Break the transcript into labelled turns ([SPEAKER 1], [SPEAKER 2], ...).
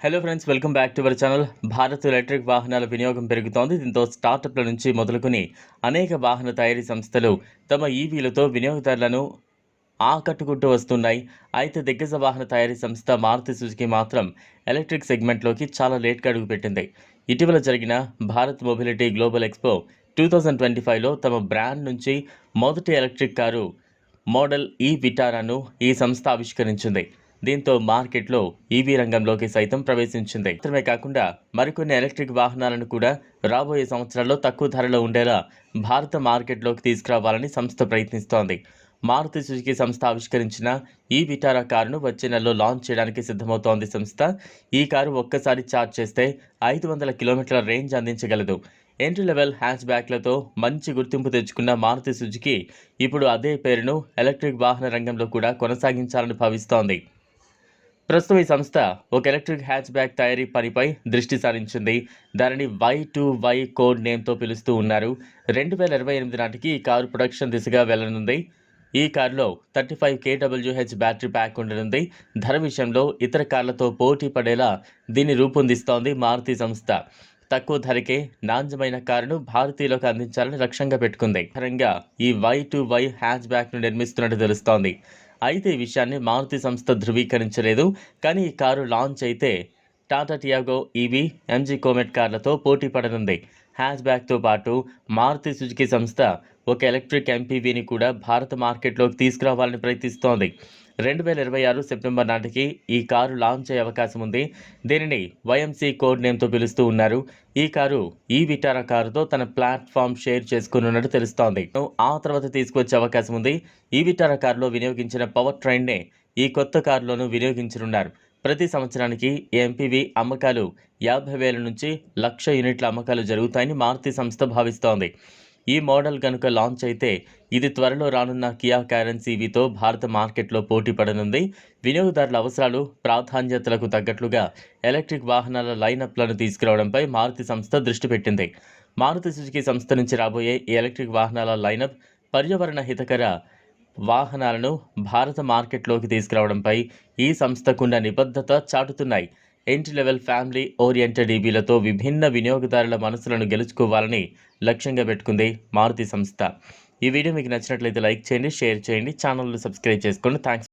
[SPEAKER 1] Hello friends welcome back to our channel Bharat electric వాహనాల వినియోగం పెరుగుతోంది దీంతో స్టార్టప్ల నుంచి మొదలుకొని అనేక వాహన తయారీ సంస్థలు తమ ఈవీలతో వినియోగదారులను ఆకట్టుకుంటూ వస్తున్నాయి. అయితే దిగ్గజ వాహన తయారీ సంస్థ మారుతి సుజుకి మాత్రం ఎలక్ట్రిక్ సెగ్మెంట్లోకి చాలా లేట్గా అడుగుపెట్టింది. ఇటీవల జరిగిన Bharat mobility global expo two thousand twenty ఫైవ్లో తమ బ్రాండ్ నుంచి మొదటి ఎలక్ట్రిక్ కారు మోడల్ e ఈ విటారాను ఈ సంస్థ ఆవిష్కరించింది. దీంతో మార్కెట్లో ఈవీ రంగంలోకి సైతం ప్రవేశించింది. మాత్రమే కాకుండా మరికొన్ని ఎలక్ట్రిక్ వాహనాలను కూడా రాబోయే సంవత్సరాల్లో తక్కువ ధరలో ఉండేలా భారత మార్కెట్లోకి తీసుకురావాలని సంస్థ ప్రయత్నిస్తోంది. మారుతి సుజుకి సంస్థ ఆవిష్కరించిన ఈ విటారా కారును వచ్చే నెలలో లాంచ్ చేయడానికి సిద్ధమవుతోంది సంస్థ. ఈ కారు ఒక్కసారి ఛార్జ్ చేస్తే ఐదు వందల కిలోమీటర్ల రేంజ్ అందించగలదు. ఎంట్రీ లెవెల్ హ్యాచ్ బ్యాక్లతో మంచి గుర్తింపు తెచ్చుకున్న మారుతి సుజుకి ఇప్పుడు అదే పేరును ఎలక్ట్రిక్ వాహన రంగంలో కూడా కొనసాగించాలని భావిస్తోంది. ప్రస్తుతం ఈ సంస్థ ఒక ఎలక్ట్రిక్ హ్యాచ్ బ్యాగ్ తయారీ పనిపై దృష్టి సారించింది. దానిని వై టు వై కోడ్ నేమ్తో పిలుస్తూ ఉన్నారు. రెండు వేల ఇరవై ఎనిమిది నాటికి ఈ కారు ప్రొడక్షన్ దిశగా వెళ్ళనుంది. ఈ కారులో థర్టీ ఫైవ్ కేడబ్ల్యూహెచ్ బ్యాటరీ ప్యాక్ ఉండనుంది. ధర విషయంలో ఇతర కార్లతో పోటీ పడేలా దీన్ని రూపొందిస్తోంది మారుతి సంస్థ. తక్కువ ధరకే నాణ్యమైన కారును భారతీయులకు అందించాలని లక్ష్యంగా పెట్టుకుంది. పరంగా ఈ వై టు వై హ్యాచ్ బ్యాక్ను నిర్మిస్తున్నట్టు తెలుస్తోంది. అయితే ఈ విషయాన్ని మారుతి సంస్థ ధృవీకరించలేదు. కానీ ఈ కారు లాంచ్ అయితే Tata Tiago EV MG Comet కార్లతో పోటీ పడనుంది. హ్యాచ్ బ్యాక్తో పాటు మారుతి సుజుకి సంస్థ ఒక ఎలక్ట్రిక్ ఎంపీవీని కూడా భారత మార్కెట్లోకి తీసుకురావాలని ప్రయత్నిస్తోంది. రెండు వేల ఇరవై ఆరు సెప్టెంబర్ నాటికి ఈ కారు లాంచ్ అయ్యే అవకాశం ఉంది. దీనిని వైఎంసీ కోడ్ నేమ్తో పిలుస్తూ ఉన్నారు. ఈ కారు ఈ విటారా కారుతో తన ప్లాట్ఫామ్ షేర్ చేసుకున్నట్టు తెలుస్తోంది. ఆ తర్వాత తీసుకొచ్చే అవకాశం ఉంది. ఈ విటారా కారులో వినియోగించిన పవర్ ట్రైన్నే ఈ కొత్త కారులోనూ వినియోగించనున్నారు. ప్రతి సంవత్సరానికి ఎంపీవీ అమ్మకాలు యాభై వేల నుంచి లక్ష యూనిట్ల అమ్మకాలు జరుగుతాయని మారుతి సంస్థ భావిస్తోంది. ఈ మోడల్ కనుక లాంచ్ అయితే ఇది త్వరలో రానున్న కియా క్యారెన్స్ ఈవీతో భారత మార్కెట్లో పోటీ పడనుంది. వినియోగదారుల అవసరాలు ప్రాధాన్యతలకు తగ్గట్లుగా ఎలక్ట్రిక్ వాహనాల లైనప్లను తీసుకురావడంపై మారుతి సంస్థ దృష్టి పెట్టింది. మారుతి సుజుకి సంస్థ నుంచి రాబోయే ఈ ఎలక్ట్రిక్ వాహనాల లైనప్ పర్యావరణ హితకర వాహనాలను భారత మార్కెట్లోకి తీసుకురావడంపై ఈ సంస్థకున్న నిబద్ధత చాటుతున్నాయి. ఎంట్రీ లెవెల్ ఫ్యామిలీ ఓరియంటెడ్ ఈబీలతో విభిన్న వినియోగదారుల మనసులను గెలుచుకోవాలని లక్ష్యంగా పెట్టుకుంది మారుతి సంస్థ. ఈ వీడియో మీకు నచ్చినట్లయితే లైక్ చేయండి షేర్ చేయండి ఛానల్ను సబ్స్క్రైబ్ చేసుకోండి. థ్యాంక్స్